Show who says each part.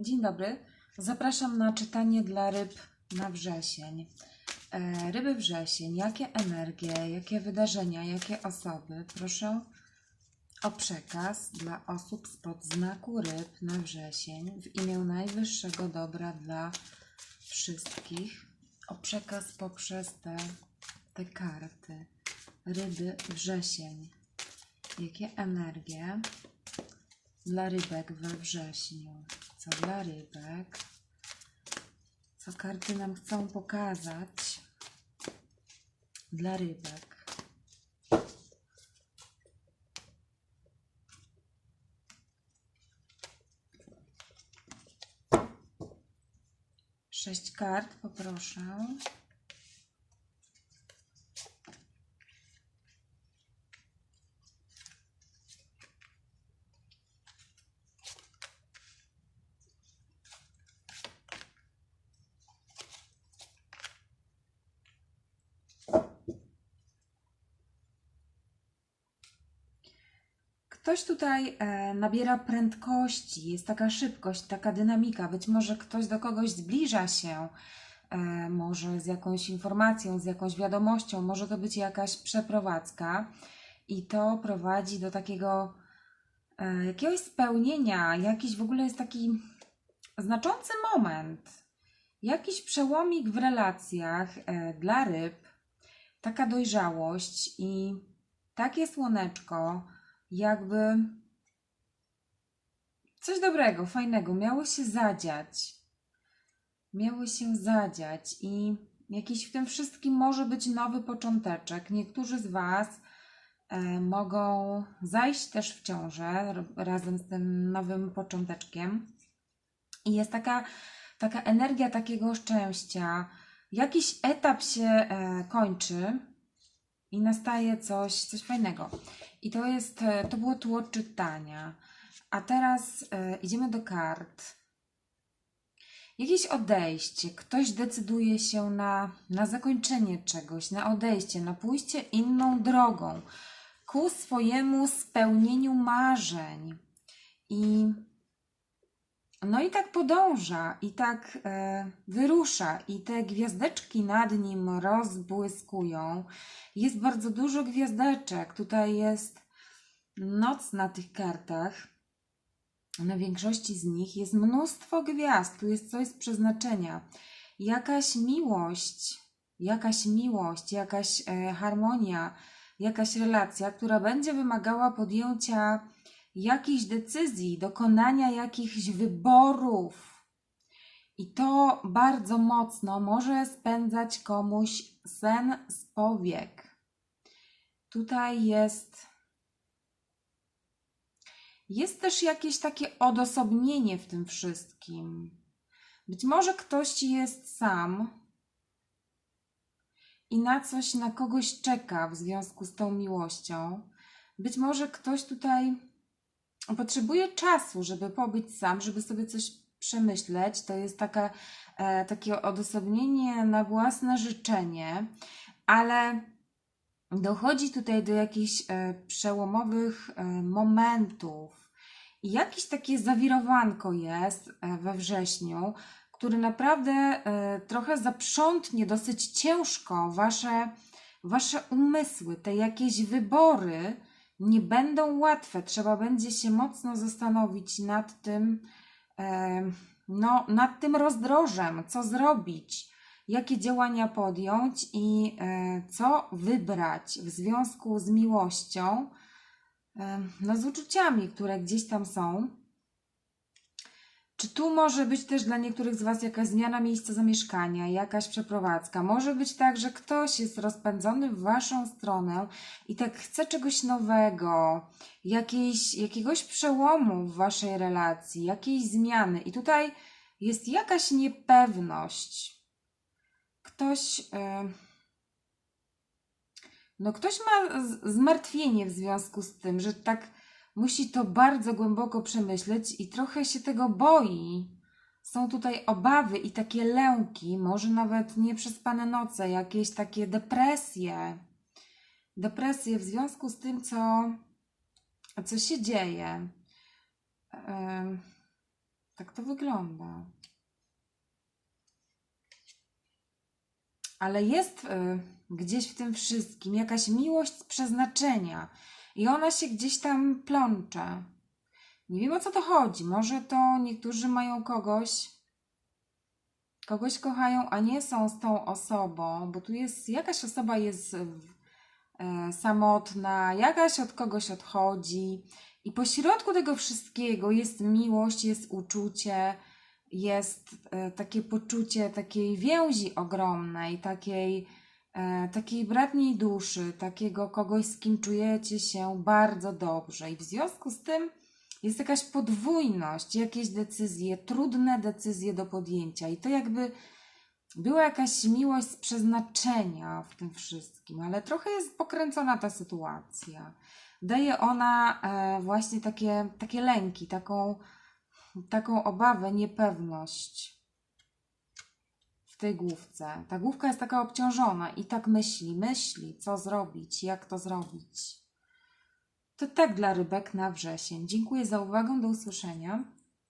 Speaker 1: Dzień dobry. Zapraszam na czytanie dla ryb na wrzesień. E, Ryby wrzesień, jakie energie, jakie wydarzenia, jakie osoby? Proszę o przekaz dla osób spod znaku ryb na wrzesień w imię najwyższego dobra dla wszystkich. O przekaz poprzez te, te karty. Ryby wrzesień. Jakie energie dla rybek we wrześniu? Co dla rybek? Co karty nam chcą pokazać dla rybek? Sześć kart, poproszę. Ktoś tutaj e, nabiera prędkości, jest taka szybkość, taka dynamika. Być może ktoś do kogoś zbliża się, e, może z jakąś informacją, z jakąś wiadomością, może to być jakaś przeprowadzka i to prowadzi do takiego e, jakiegoś spełnienia, jakiś w ogóle jest taki znaczący moment, jakiś przełomik w relacjach e, dla ryb, taka dojrzałość i takie słoneczko jakby coś dobrego, fajnego miało się zadziać. Miało się zadziać i jakiś w tym wszystkim może być nowy począteczek. Niektórzy z Was e, mogą zajść też w ciążę razem z tym nowym począteczkiem. I jest taka, taka energia takiego szczęścia. Jakiś etap się e, kończy i nastaje coś, coś fajnego. I to jest, e, to było tło czytania. A teraz e, idziemy do kart. Jakieś odejście, ktoś decyduje się na, na zakończenie czegoś, na odejście, na pójście inną drogą ku swojemu spełnieniu marzeń. I no i tak podąża, i tak e, wyrusza, i te gwiazdeczki nad nim rozbłyskują. Jest bardzo dużo gwiazdeczek. Tutaj jest noc na tych kartach. Na większości z nich jest mnóstwo gwiazd. Tu jest coś z przeznaczenia. Jakaś miłość, jakaś miłość, jakaś e, harmonia, jakaś relacja, która będzie wymagała podjęcia jakichś decyzji, dokonania jakichś wyborów. I to bardzo mocno może spędzać komuś sen z powiek. Tutaj jest. Jest też jakieś takie odosobnienie w tym wszystkim. Być może ktoś jest sam i na coś, na kogoś czeka w związku z tą miłością. Być może ktoś tutaj potrzebuje czasu, żeby pobyć sam, żeby sobie coś przemyśleć. To jest taka, e, takie odosobnienie na własne życzenie, ale dochodzi tutaj do jakichś e, przełomowych e, momentów. I jakieś takie zawirowanko jest we wrześniu, który naprawdę trochę zaprzątnie dosyć ciężko wasze, wasze umysły, te jakieś wybory nie będą łatwe. Trzeba będzie się mocno zastanowić nad tym, e, no, nad tym rozdrożem, co zrobić, jakie działania podjąć i e, co wybrać w związku z miłością, e, no, z uczuciami, które gdzieś tam są. Czy tu może być też dla niektórych z Was jakaś zmiana miejsca zamieszkania, jakaś przeprowadzka? Może być tak, że ktoś jest rozpędzony w Waszą stronę i tak chce czegoś nowego, jakiejś, jakiegoś przełomu w Waszej relacji, jakiejś zmiany. I tutaj jest jakaś niepewność. Ktoś. Yy... No, ktoś ma zmartwienie w związku z tym, że tak musi to bardzo głęboko przemyśleć i trochę się tego boi. Są tutaj obawy i takie lęki, może nawet nieprzespane noce, jakieś takie depresje. Depresje w związku z tym, co, co się dzieje. Tak to wygląda. Ale jest y, gdzieś w tym wszystkim jakaś miłość z przeznaczenia i ona się gdzieś tam plącze. Nie wiem o co to chodzi. Może to niektórzy mają kogoś, kogoś kochają, a nie są z tą osobą, bo tu jest jakaś osoba jest e, samotna, jakaś od kogoś odchodzi i po środku tego wszystkiego jest miłość, jest uczucie, jest e, takie poczucie takiej więzi ogromnej, takiej, takiej bratniej duszy, takiego kogoś, z kim czujecie się bardzo dobrze. I w związku z tym jest jakaś podwójność, jakieś decyzje, trudne decyzje do podjęcia. I to jakby była jakaś miłość z przeznaczenia w tym wszystkim, ale trochę jest pokręcona ta sytuacja. Daje ona e, właśnie takie, takie lęki, taką, taką obawę, niepewność tej główce. Ta główka jest taka obciążona i tak myśli, myśli, co zrobić, jak to zrobić. To tak dla rybek na wrzesień. Dziękuję za uwagę, do usłyszenia.